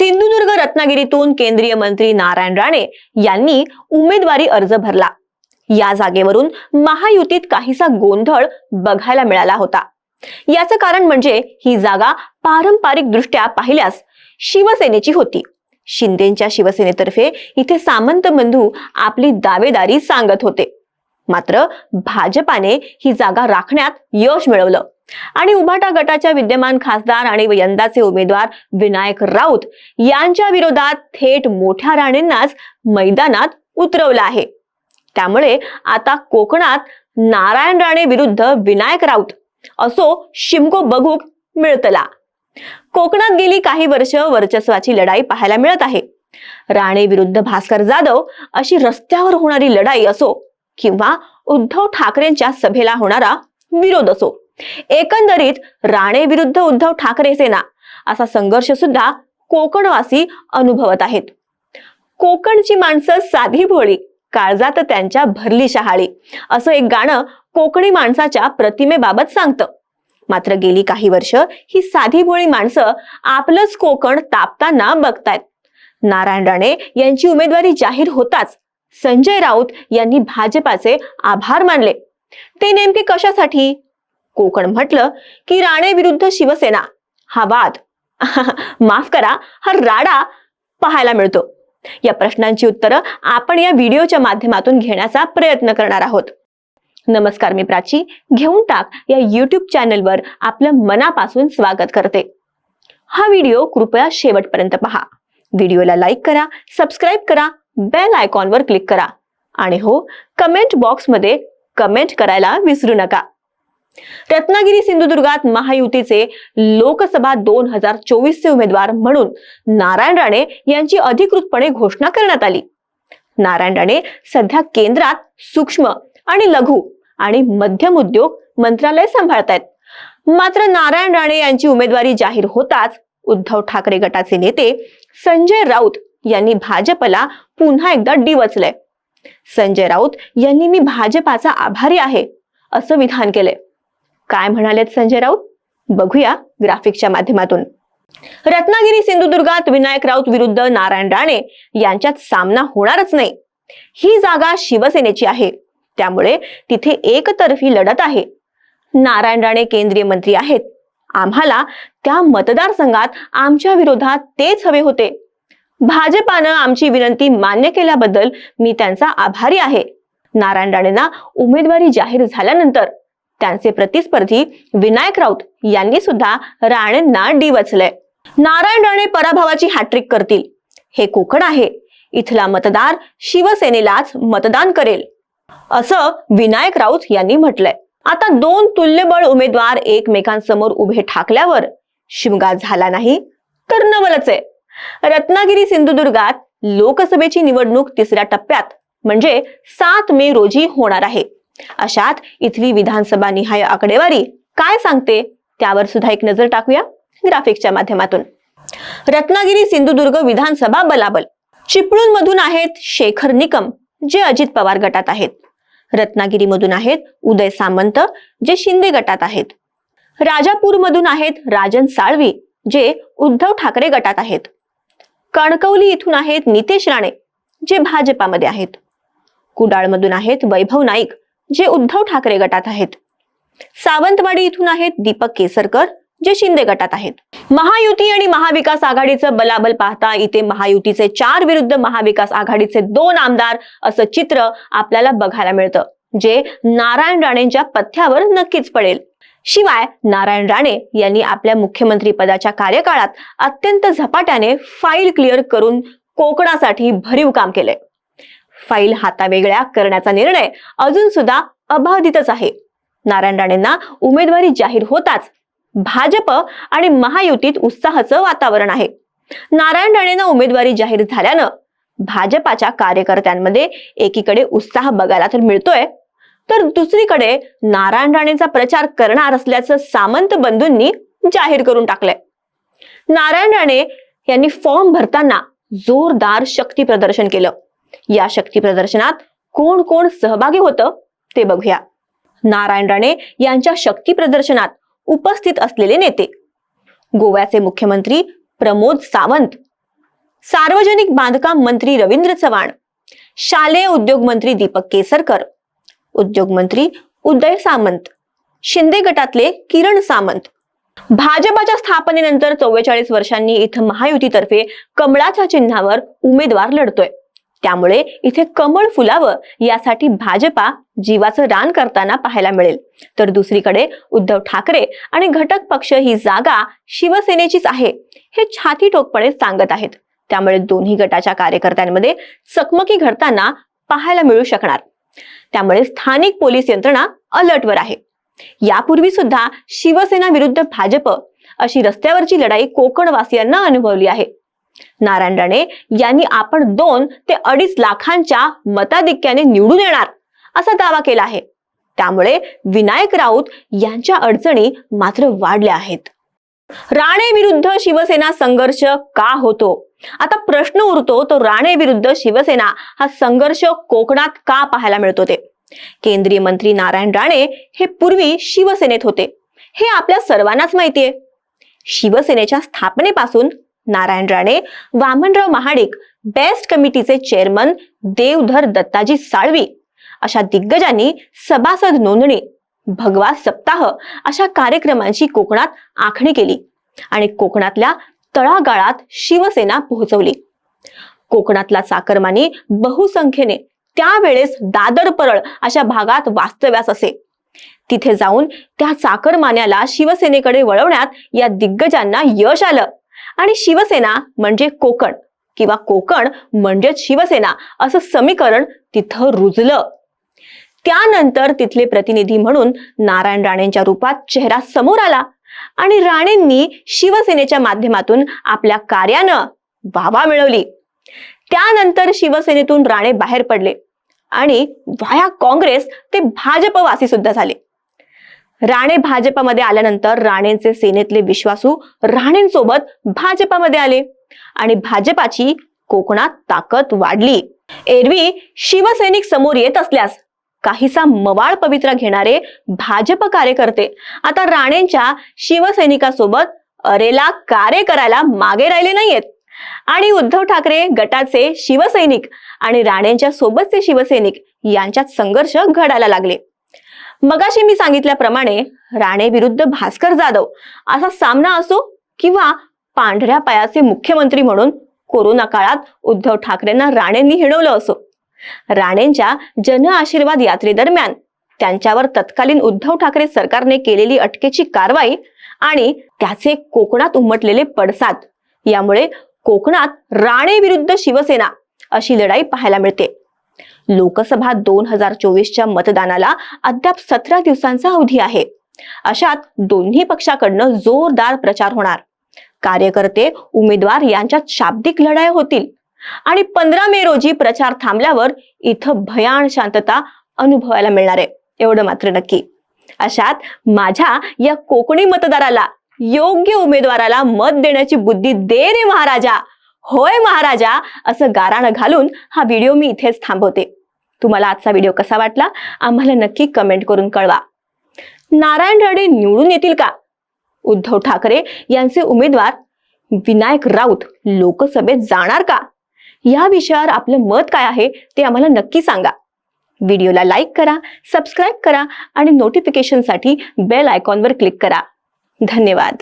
सिंधुदुर्ग रत्नागिरीतून केंद्रीय मंत्री नारायण राणे यांनी उमेदवारी अर्ज भरला. या जागेवरून महायुतीत काहीसा गोंधळ बघायला मिळाला होता. याचं कारण म्हणजे ही जागा पारंपरिक दृष्ट्या पाहिल्यास शिवसेनेची होती. शिंदेच्या शिवसेनेतर्फे इथे सामंत बंधू आपली दावेदारी सांगत होते. मात्र भाजपाने ही जागा राखण्यात यश मिळवलं. आणि उभाटा गटाच्या विद्यमान खासदार आणि यंदाचे उमेदवार विनायक राऊत यांच्या विरोधात थेट मोठ्या राणेंनाच मैदानात उतरवलं आहे. त्यामुळे आता कोकणात नारायण राणे विरुद्ध विनायक राऊत असो शिमको बघूक मिळतला. कोकणात गेली काही वर्ष वर्चस्वाची लढाई पाहायला मिळत आहे. राणे विरुद्ध भास्कर जाधव अशी रस्त्यावर होणारी लढाई असो किंवा उद्धव ठाकरेंच्या सभेला होणारा विरोध असो. एकंदरीत राणे विरुद्ध उद्धव ठाकरे सेना असा संघर्ष सुद्धा कोकणवासी अनुभवत आहेत. कोकणची माणसं साधी भोळी काळजात त्यांच्या भरली शहाळी असं एक गाणं कोकणी माणसाच्या प्रतिमेबाबत सांगतं. मात्र गेली काही वर्ष ही साधी भोळी माणसं आपलंच कोकण तापताना बघतायत. नारायण राणे यांची उमेदवारी जाहीर होताच संजय राऊत यांनी भाजपाचे आभार मानले. ते नेमके कशासाठी? कोकण म्हटलं की राणे विरुद्ध शिवसेना. हा वाद. माफ करा हा राडा पाहायला मिळतो. या प्रश्नांची उत्तरं आपण या व्हिडिओच्या माध्यमातून घेण्याचा प्रयत्न करणार आहोत. नमस्कार मी प्राची. घेऊन टाक या युट्यूब चॅनलवर आपलं मनापासून स्वागत करते. हा व्हिडिओ कृपया शेवटपर्यंत पहा. व्हिडिओला लाईक करा सबस्क्राईब करा बेल आयकॉनवर क्लिक करा. आणि हो कमेंट बॉक्समध्ये कमेंट करायला विसरू नका. रत्नागिरी सिंधुदुर्गात महायुतीचे लोकसभा दोन हजार चोवीसचे उमेदवार म्हणून नारायण राणे यांची अधिकृतपणे घोषणा करण्यात आली. नारायण राणे सध्या केंद्रात सूक्ष्म आणि लघु आणि मध्यम उद्योग मंत्रालय सांभाळतायत. मात्र नारायण राणे यांची उमेदवारी जाहीर होताच उद्धव ठाकरे गटाचे नेते संजय राऊत यांनी भाजपला पुन्हा एकदा डिवचलंय. संजय राऊत यांनी मी भाजपाचा आभारी आहे असं विधान केलंय. काय म्हणालेत संजय राऊत? बघूया ग्राफिकच्या माध्यमातून. रत्नागिरी सिंधुदुर्गात विनायक राऊत विरुद्ध नारायण राणे यांच्यात सामना होणारच नाही. ही जागा शिवसेनेची आहे. त्यामुळे तिथे एकतर्फी लढत आहे. नारायण राणे केंद्रीय मंत्री आहेत. आम्हाला त्या मतदारसंघात आमच्या विरोधात तेच हवे होते. भाजपानं आमची विनंती मान्य केल्याबद्दल मी त्यांचा आभारी आहे. नारायण राणेंना उमेदवारी जाहीर झाल्यानंतर त्यांचे प्रतिस्पर्धी विनायक राऊत यांनी सुद्धा राणेंना डिवचलंय नारायण राणे पराभवाची हॅट्रिक करतील. हे कोकण आहे. इथला मतदार शिवसेनेलाच मतदान करेल. असं विनायक राऊत यांनी म्हटलंय. आता दोन तुल्यबळ उमेदवार एकमेकांसमोर उभे ठाकल्यावर शिमगा झाला नाही तर नवलच आहे. रत्नागिरी सिंधुदुर्गात लोकसभेची निवडणूक तिसऱ्या टप्प्यात म्हणजे सात मे रोजी होणार आहे. अशात इथली विधानसभा निहाय आकडेवारी काय सांगते? त्यावर सुद्धा एक नजर टाकूया ग्राफिकच्या माध्यमातून. रत्नागिरी सिंधुदुर्ग विधानसभा बलाबल. चिपळूण मधून आहेत शेखर निकम जे अजित पवार गटात आहेत. रत्नागिरीमधून आहेत उदय सामंत जे शिंदे गटात आहेत. राजापूरमधून आहेत राजन साळवी जे उद्धव ठाकरे गटात आहेत. कणकवली इथून आहेत नितेश राणे जे भाजपामध्ये आहेत. कुडाळमधून आहेत वैभव नाईक जे उद्धव ठाकरे गटात आहेत. सावंतवाडी इथून आहेत दीपक केसरकर जे शिंदे गटात आहेत. महायुती आणि महाविकास आघाडीचं बलाबल पाहता इथे महायुतीचे चार विरुद्ध महाविकास आघाडीचे दोन आमदार असं चित्र आपल्याला बघायला मिळतं जे नारायण राणेंच्या पथ्यावर नक्कीच पडेल. शिवाय नारायण राणे यांनी आपल्या मुख्यमंत्री पदाच्या कार्यकाळात अत्यंत झपाट्याने फाईल क्लिअर करून कोकणासाठी भरीव काम केलंय. फाईल हातावेगळ्या करण्याचा निर्णय अजून सुद्धा अबाधितच आहे. नारायण राणेंना उमेदवारी जाहीर होताच भाजप आणि महायुतीत उत्साहाचं वातावरण आहे. नारायण राणेंना उमेदवारी जाहीर झाल्यानं भाजपाच्या कार्यकर्त्यांमध्ये एकीकडे उत्साह बघायला तर मिळतोय तर दुसरीकडे नारायण राणेंचा प्रचार करणार असल्याचं सामंत बंधूंनी जाहीर करून टाकलंय. नारायण राणे यांनी फॉर्म भरताना जोरदार शक्ती प्रदर्शन केलं. या शक्ती प्रदर्शनात कोण कोण सहभागी होतं ते बघूया. नारायण राणे यांच्या शक्ती प्रदर्शनात उपस्थित असलेले नेते. गोव्याचे मुख्यमंत्री प्रमोद सावंत सार्वजनिक बांधकाम मंत्री रवींद्र चव्हाण शालेय उद्योग मंत्री दीपक केसरकर उद्योग मंत्री उदय सामंत शिंदे गटातले किरण सामंत. भाजपाच्या स्थापनेनंतर चव्वेचाळीस वर्षांनी इथं महायुतीतर्फे कमळाच्या चिन्हावर उमेदवार लढतोय. त्यामुळे इथे कमळ फुलावं यासाठी भाजपा जीवाचं रान करताना पाहायला मिळेल. तर दुसरीकडे उद्धव ठाकरे आणि घटक पक्ष ही जागा शिवसेनेचीच आहे हे छाती ठोकपणे सांगत आहेत. त्यामुळे दोन्ही गटाच्या कार्यकर्त्यांमध्ये चकमकी घडताना पाहायला मिळू शकणार. त्यामुळे स्थानिक पोलीस यंत्रणा अलर्टवर आहे. यापूर्वी सुद्धा शिवसेना विरुद्ध भाजप अशी रस्त्यावरची लढाई कोकणवासियांना अनुभवली आहे. नारायण राणे यांनी आपण दोन ते अडीच लाखांच्या मताधिक्याने निवडून येणार असा दावा केला आहे. त्यामुळे विनायक राऊत यांच्या अडचणी मात्र वाढल्या आहेत. राणे विरुद्ध शिवसेना संघर्ष का होतो? आता प्रश्न उरतो तो राणे विरुद्ध शिवसेना हा संघर्ष कोकणात का पाहायला मिळतो ते? केंद्रीय मंत्री नारायण राणे हे पूर्वी शिवसेनेत होते. हे आपल्या सर्वांनाच माहितीये. शिवसेनेच्या स्थापनेपासून नारायण राणे वामनराव महाडिक बेस्ट कमिटीचे चेअरमन देवधर दत्ताजी साळवी. अशा दिग्गजांनी सभासद नोंदणी भगवा सप्ताह अशा कार्यक्रमांची कोकणात आखणी केली आणि कोकणातल्या तळागाळात शिवसेना पोहोचवली. कोकणातला चाकरमानी बहुसंख्येने त्यावेळेस दादर परळ अशा भागात वास्तव्यास असे. तिथे जाऊन त्या चाकरमान्याला शिवसेनेकडे वळवण्यात या दिग्गजांना यश आलं. आणि शिवसेना म्हणजे कोकण. किंवा कोकण म्हणजेच शिवसेना असं समीकरण तिथं रुजलं. त्यानंतर तिथले प्रतिनिधी म्हणून नारायण राणेंच्या रूपात चेहरा समोर आला. आणि राणेंनी शिवसेनेच्या माध्यमातून आपल्या कार्यानं वावा मिळवली. त्यानंतर शिवसेनेतून राणे बाहेर पडले. आणि व्हाया काँग्रेस ते भाजपवासी सुद्धा झाले. राणे भाजपमध्ये आल्यानंतर राणेंचे सेनेतले विश्वासू राणेंसोबत भाजपामध्ये आले आणि भाजपाची कोकणात ताकद वाढली. एरवी शिवसैनिक समोर येत असल्यास काहीसा मवाळ पवित्रा घेणारे भाजप कार्यकर्ते आता राणेंच्या शिवसैनिकासोबत अरेला कार्य करायला मागे राहिले नाहीयेत. आणि उद्धव ठाकरे गटाचे शिवसैनिक आणि राणेंच्या सोबतचे शिवसैनिक यांच्यात संघर्ष घडायला लागले. मगाशी मी सांगितल्याप्रमाणे राणे विरुद्ध भास्कर जाधव असा सामना असो किंवा पांढऱ्या पायाचे मुख्यमंत्री म्हणून कोरोना काळात उद्धव ठाकरेंना राणेंनी हिणवलं असो. राणेंच्या जन आशीर्वाद यात्रेदरम्यान त्यांच्यावर तत्कालीन उद्धव ठाकरे सरकारने केलेली अटकेची कारवाई आणि त्याचे कोकणात उमटलेले पडसाद यामुळे कोकणात राणे विरुद्ध शिवसेना अशी लढाई पाहायला मिळते. लोकसभा दोन हजार चोवीसच्या मतदानाला अद्याप सतरा दिवसांचा अवधी आहे. अशात दोन्ही पक्षाकडनं जोरदार प्रचार होणार. कार्यकर्ते उमेदवार यांच्यात शाब्दिक लढाई होतील. आणि पंधरा मे रोजी प्रचार थांबल्यावर इथं भयान शांतता अनुभवायला मिळणार आहे. एवढं मात्र नक्की. अशात माझ्या या कोकणी मतदाराला योग्य उमेदवाराला मत देण्याची बुद्धी दे रे महाराजा. होय महाराजा असं गाराणं घालून हा व्हिडिओ मी इथेच थांबवते. तुम्हाला आजचा व्हिडिओ कसा वाटला? आम्हाला नक्की कमेंट करून कळवा. नारायण राणे निवडून येतील का? उद्धव ठाकरे यांचे उमेदवार विनायक राऊत लोकसभेत जाणार का? या विषयावर आपलं मत काय आहे ते आम्हाला नक्की सांगा. व्हिडिओला लाईक करा सबस्क्राईब करा आणि नोटिफिकेशनसाठी बेल आयकॉनवर क्लिक करा. धन्यवाद.